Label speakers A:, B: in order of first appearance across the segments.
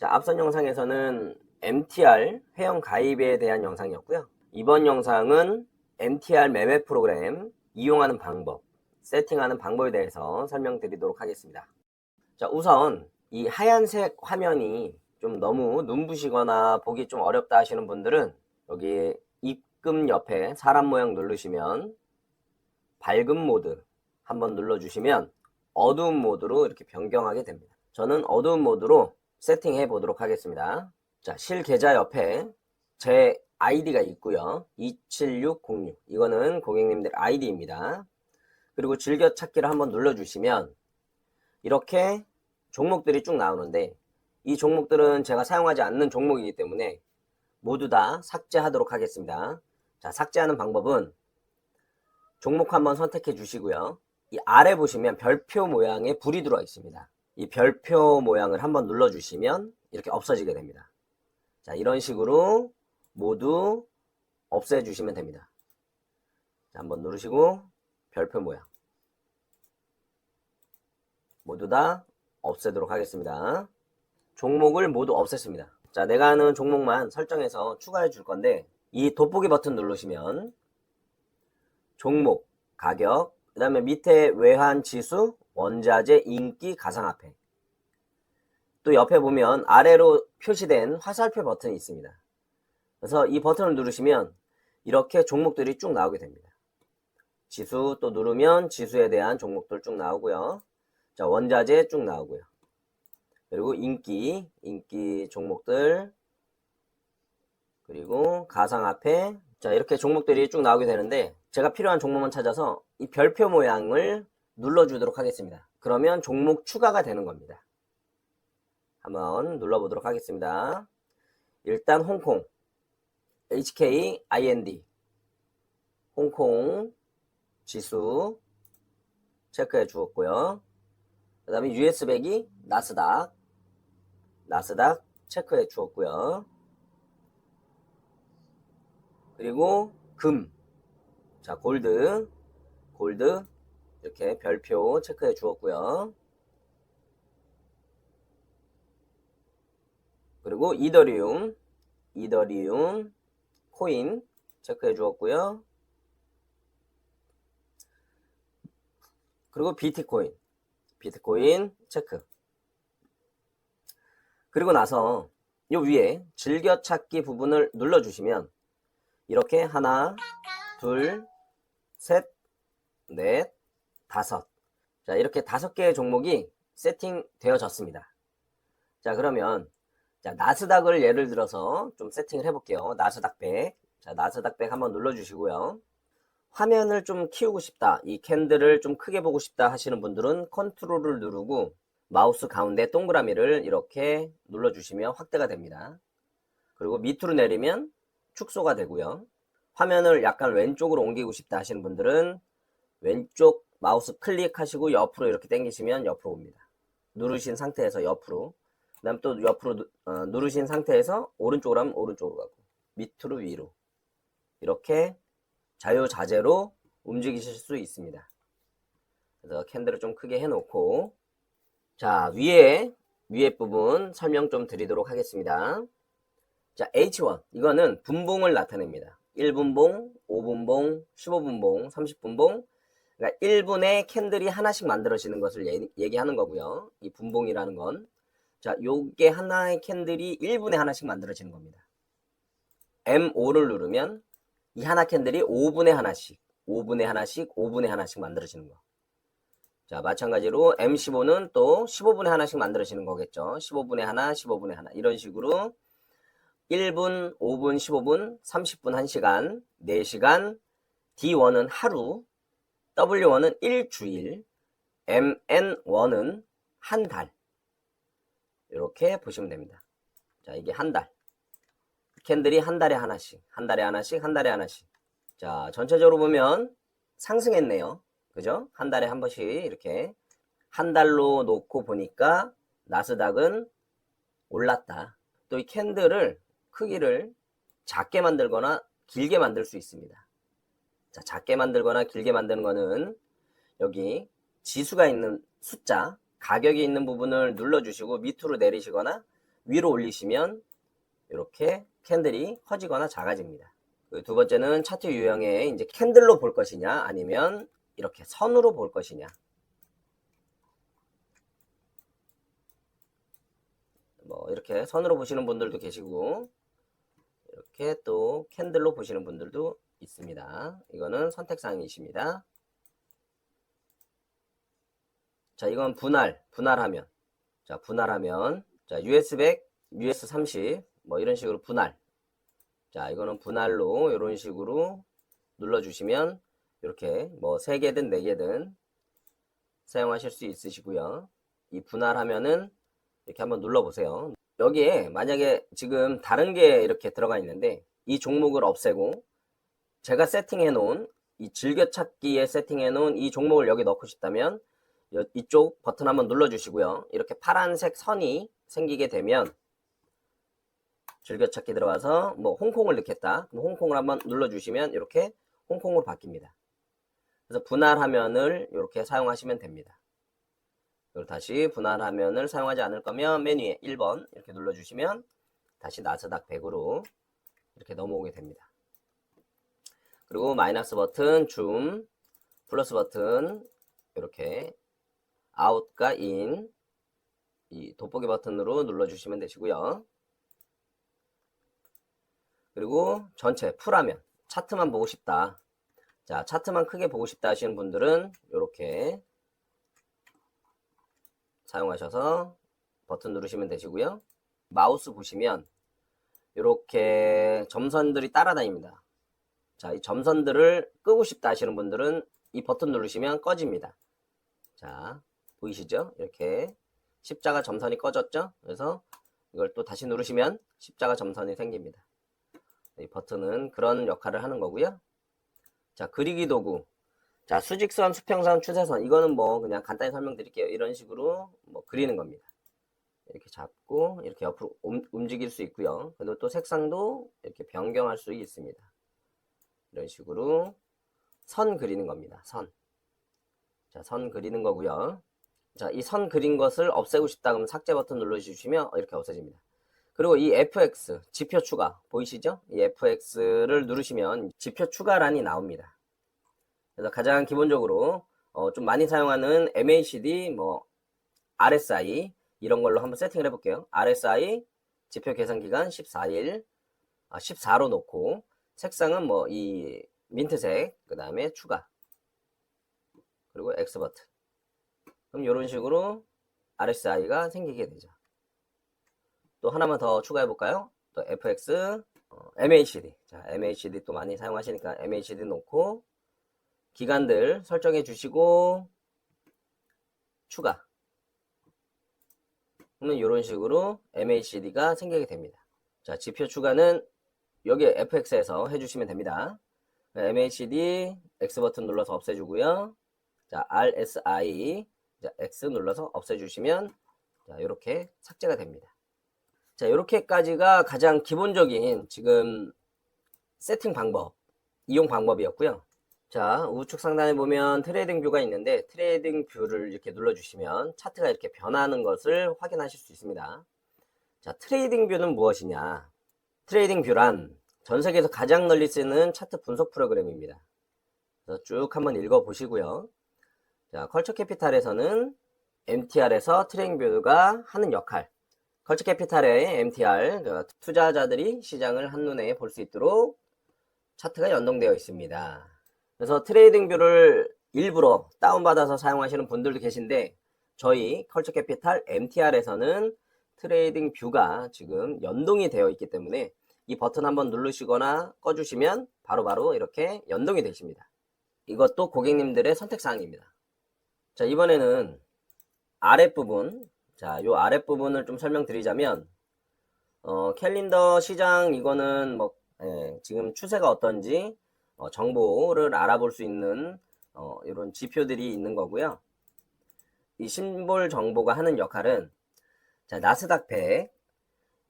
A: 자, 앞선 영상에서는 MTR 회원 가입에 대한 영상이었고요. 이번 영상은 MTR 매매 프로그램 이용하는 방법, 세팅하는 방법에 대해서 설명드리도록 하겠습니다. 자, 우선 이 하얀색 화면이 좀 너무 눈부시거나 보기 좀 어렵다 하시는 분들은 여기 입금 옆에 사람 모양 누르시면 밝은 모드 한번 눌러주시면 어두운 모드로 이렇게 변경하게 됩니다. 저는 어두운 모드로 세팅해 보도록 하겠습니다. 자, 실 계좌 옆에 제 아이디가 있고요. 27606. 이거는 고객님들 아이디입니다. 그리고 즐겨찾기를 한번 눌러주시면 이렇게 종목들이 쭉 나오는데 이 종목들은 제가 사용하지 않는 종목이기 때문에 모두 다 삭제하도록 하겠습니다. 자, 삭제하는 방법은 종목 한번 선택해 주시고요. 이 아래 보시면 별표 모양의 불이 들어와 있습니다. 이 별표 모양을 한번 눌러 주시면 이렇게 없어지게 됩니다. 자, 이런 식으로 모두 없애 주시면 됩니다. 자, 한번 누르시고 별표 모양 모두 다 없애도록 하겠습니다. 종목을 모두 없앴습니다. 자, 내가 하는 종목만 설정해서 추가해 줄 건데 이 돋보기 버튼 누르시면 종목, 가격, 그 다음에 밑에 외환 지수, 원자재, 인기, 가상화폐 또 옆에 보면 아래로 표시된 화살표 버튼이 있습니다. 그래서 이 버튼을 누르시면 이렇게 종목들이 쭉 나오게 됩니다. 지수 또 누르면 지수에 대한 종목들 쭉 나오고요. 자, 원자재 쭉 나오고요. 그리고 인기, 인기 종목들, 그리고 가상화폐. 자, 이렇게 종목들이 쭉 나오게 되는데, 제가 필요한 종목만 찾아서 이 별표 모양을 눌러주도록 하겠습니다. 그러면 종목 추가가 되는 겁니다. 한번 눌러보도록 하겠습니다. 일단 홍콩, HK, IND, 홍콩 지수 체크해 주었고요. 그 다음에 US100이 나스닥, 나스닥 체크해 주었고요. 그리고 금, 자 골드, 골드 이렇게 별표 체크해 주었고요. 그리고 이더리움, 이더리움 코인 체크해 주었고요. 그리고 비트코인, 비트코인 체크. 그리고 나서 요 위에 즐겨찾기 부분을 눌러주시면 이렇게 하나, 둘, 셋, 넷, 다섯. 자, 이렇게 다섯 개의 종목이 세팅되어졌습니다. 자, 그러면 자, 나스닥을 예를 들어서 좀 세팅을 해볼게요. 나스닥 100. 자, 나스닥 100 한번 눌러주시고요. 화면을 좀 키우고 싶다. 이 캔들을 좀 크게 보고 싶다 하시는 분들은 컨트롤을 누르고 마우스 가운데 동그라미를 이렇게 눌러주시면 확대가 됩니다. 그리고 밑으로 내리면 축소가 되고요. 화면을 약간 왼쪽으로 옮기고 싶다 하시는 분들은 왼쪽 마우스 클릭하시고 옆으로 이렇게 당기시면 옆으로 옵니다. 누르신 상태에서 옆으로 그 다음 또 옆으로 누, 어, 누르신 상태에서 오른쪽으로 하면 오른쪽으로 가고 밑으로 위로 이렇게 자유자재로 움직이실 수 있습니다. 그래서 캔들을 좀 크게 해놓고 자 위에 위에 부분 설명 좀 드리도록 하겠습니다. 자 H1 이거는 분봉을 나타냅니다. 1분봉, 5분봉, 15분봉, 30분봉 그러니까 1분에 캔들이 하나씩 만들어지는 것을 얘, 얘기 하는 거고요. 이 분봉이라는 건 자, 요게 하나의 캔들이 1분에 하나씩 만들어지는 겁니다. M5를 누르면 이 하나 캔들이 5분에 하나씩, 5분에 하나씩, 5분에 하나씩 만들어지는 거. 자, 마찬가지로 M15는 또 15분에 하나씩 만들어지는 거겠죠. 15분에 하나, 15분에 하나. 이런 식으로 1분, 5분, 15분, 30분 1시간, 4시간, D1은 하루, W1은 일주일, MN1은 한 달. 이렇게 보시면 됩니다. 자, 이게 한 달. 캔들이 한 달에 하나씩, 한 달에 하나씩, 한 달에 하나씩. 자, 전체적으로 보면 상승했네요. 그죠? 한 달에 한 번씩 이렇게 한 달로 놓고 보니까 나스닥은 올랐다. 또 이 캔들을 크기를 작게 만들거나 길게 만들 수 있습니다. 자, 작게 만들거나 길게 만드는 거는 여기 지수가 있는 숫자, 가격이 있는 부분을 눌러주시고 밑으로 내리시거나 위로 올리시면 이렇게 캔들이 커지거나 작아집니다. 그두 번째는 차트 유형에 이제 캔들로 볼 것이냐 아니면 이렇게 선으로 볼 것이냐. 뭐 이렇게 선으로 보시는 분들도 계시고 이렇게 또 캔들로 보시는 분들도 있습니다. 이거는 선택사항이십니다. 자, 이건 분할, 분할하면. 자, 분할하면. 자, US 100, US 30, 뭐 이런 식으로 분할. 자, 이거는 분할로 이런 식으로 눌러주시면 이렇게 뭐 3개든 4개든 사용하실 수 있으시고요. 이 분할하면은 이렇게 한번 눌러보세요. 여기에 만약에 지금 다른 게 이렇게 들어가 있는데 이 종목을 없애고 제가 세팅해 놓은 이 즐겨찾기에 세팅해 놓은 이 종목을 여기 넣고 싶다면 여- 이쪽 버튼 한번 눌러 주시고요. 이렇게 파란색 선이 생기게 되면 즐겨찾기 들어가서 뭐 홍콩을 넣겠다. 그럼 홍콩을 한번 눌러 주시면 이렇게 홍콩으로 바뀝니다. 그래서 분할 화면을 이렇게 사용하시면 됩니다. 그리고 다시 분할 화면을 사용하지 않을 거면 메뉴에 1번 이렇게 눌러 주시면 다시 나스닥 100으로 이렇게 넘어오게 됩니다. 그리고 마이너스 버튼 줌, 플러스 버튼 이렇게 아웃과 인, 이 돋보기 버튼으로 눌러주시면 되시고요. 그리고 전체 풀하면 차트만 보고 싶다. 자, 차트만 크게 보고 싶다 하시는 분들은 이렇게 사용하셔서 버튼 누르시면 되시고요. 마우스 보시면 이렇게 점선들이 따라다닙니다. 자, 이 점선들을 끄고 싶다 하시는 분들은 이 버튼 누르시면 꺼집니다. 자, 보이시죠? 이렇게 십자가 점선이 꺼졌죠? 그래서 이걸 또 다시 누르시면 십자가 점선이 생깁니다. 이 버튼은 그런 역할을 하는 거고요. 자, 그리기 도구. 자, 수직선, 수평선, 추세선. 이거는 뭐 그냥 간단히 설명드릴게요. 이런 식으로 뭐 그리는 겁니다. 이렇게 잡고 이렇게 옆으로 움- 움직일 수 있고요. 그리고 또 색상도 이렇게 변경할 수 있습니다. 이런 식으로 선 그리는 겁니다. 선. 자, 선 그리는 거고요. 자, 이 선 그린 것을 없애고 싶다 그러면 삭제 버튼 눌러주시면 이렇게 없어집니다. 그리고 이 FX 지표 추가 보이시죠? 이 FX를 누르시면 지표 추가란이 나옵니다. 그래서 가장 기본적으로 어, 좀 많이 사용하는 MACD, 뭐 RSI 이런 걸로 한번 세팅을 해볼게요. RSI 지표 계산 기간 14일, 아, 14로 놓고 색상은 뭐 이 민트색, 그 다음에 추가, 그리고 X 버튼. 그럼 이런 식으로 RSI가 생기게 되죠. 또 하나만 더 추가해 볼까요? 또 FX, 어, MACD. 자, MACD 또 많이 사용하시니까 MACD 놓고 기간들 설정해 주시고 추가. 그러면 이런 식으로 MACD가 생기게 됩니다. 자, 지표 추가는 여기 FX에서 해주시면 됩니다. MACD X 버튼 눌러서 없애주고요. 자, RSI 자, X 눌러서 없애주시면 자, 이렇게 삭제가 됩니다. 자, 이렇게까지가 가장 기본적인 지금 세팅 방법, 이용 방법이었고요. 자, 우측 상단에 보면 트레이딩 뷰가 있는데 트레이딩 뷰를 이렇게 눌러주시면 차트가 이렇게 변하는 것을 확인하실 수 있습니다. 자, 트레이딩 뷰는 무엇이냐? 트레이딩 뷰란 전 세계에서 가장 널리 쓰는 차트 분석 프로그램입니다. 쭉 한번 읽어 보시고요. 자, 컬처 캐피탈에서는 MTR에서 트레이딩 뷰가 하는 역할, 컬처 캐피탈의 MTR, 그 투자자들이 시장을 한눈에 볼 수 있도록 차트가 연동되어 있습니다. 그래서 트레이딩 뷰를 일부러 다운받아서 사용하시는 분들도 계신데 저희 컬처 캐피탈 MTR에서는 트레이딩 뷰가 지금 연동이 되어 있기 때문에 이 버튼 한번 누르시거나 꺼주시면 바로 바로 이렇게 연동이 되십니다. 이것도 고객님들의 선택사항입니다. 자, 이번에는 아랫부분, 자, 요 아랫부분을 좀 설명드리자면, 어, 캘린더 시장 이거는 뭐, 예, 지금 추세가 어떤지, 어, 정보를 알아볼 수 있는, 어, 이런 지표들이 있는 거고요. 이 심볼 정보가 하는 역할은, 자, 나스닥 100,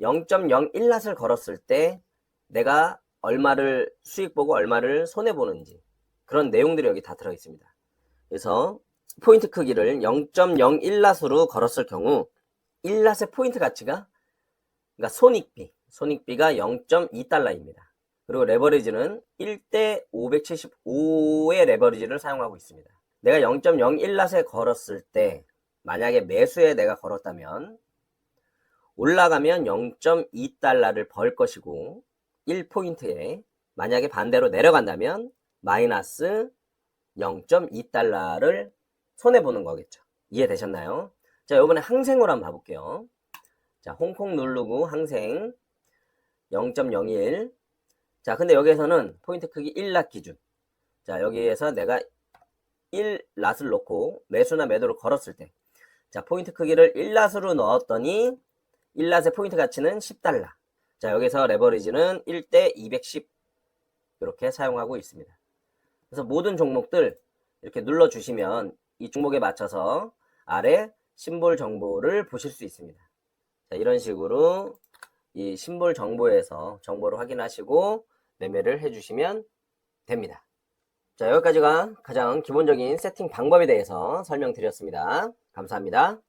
A: 0.01낫을 걸었을 때 내가 얼마를 수익 보고 얼마를 손해 보는지 그런 내용들이 여기 다 들어 있습니다. 그래서 포인트 크기를 0.01낫으로 걸었을 경우 1낫의 포인트 가치가 그러니까 손익비, 손익비가 0.2달러입니다. 그리고 레버리지는 1대 575의 레버리지를 사용하고 있습니다. 내가 0.01낫에 걸었을 때 만약에 매수에 내가 걸었다면 올라가면 0.2달러를 벌 것이고 1포인트에 만약에 반대로 내려간다면 마이너스 0.2달러를 손해보는 거겠죠. 이해되셨나요? 자, 이번에 항생으로 한번 봐볼게요. 자, 홍콩 누르고 항생 0.01. 자, 근데 여기에서는 포인트 크기 1낫 기준. 자, 여기에서 내가 1낫을 놓고 매수나 매도를 걸었을 때. 자, 포인트 크기를 1낫으로 넣었더니 1낫의 포인트 가치는 10달러. 자, 여기서 레버리지는 1대 210. 이렇게 사용하고 있습니다. 그래서 모든 종목들 이렇게 눌러주시면 이 종목에 맞춰서 아래 심볼 정보를 보실 수 있습니다. 자, 이런 식으로 이 심볼 정보에서 정보를 확인하시고 매매를 해주시면 됩니다. 자, 여기까지가 가장 기본적인 세팅 방법에 대해서 설명드렸습니다. 감사합니다.